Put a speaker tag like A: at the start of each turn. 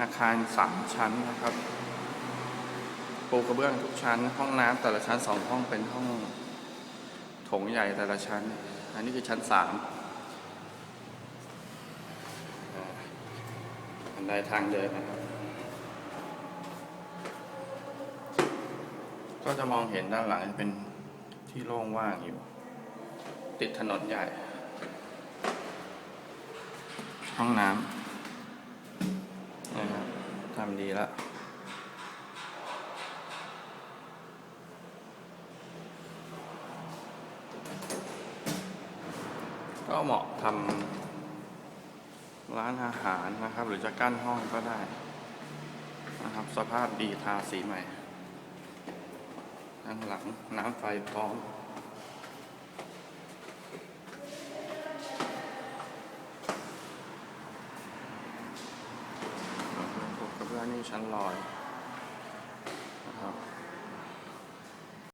A: อาคารสามชั้นนะครับปูกระเบื้องทุกชั้น ห้องน้ำแต่ละชั้นสองห้องเป็นห้องโถงใหญ่แต่ละชั้น อันนี้คือชั้นสามอันไดทางเดินนะครับ ก็จะมองเห็นด้านหลังเป็นที่โล่งว่างอยู่ ติดถนนใหญ่ ห้องน้ำ ทำดีแล้วก็เหมาะทำร้านอาหารนะครับ หรือจะกั้นห้องก็ได้นะครับ สภาพดีทาสีใหม่ข้างหลังน้ำไฟพร้อม มีชั้นลอย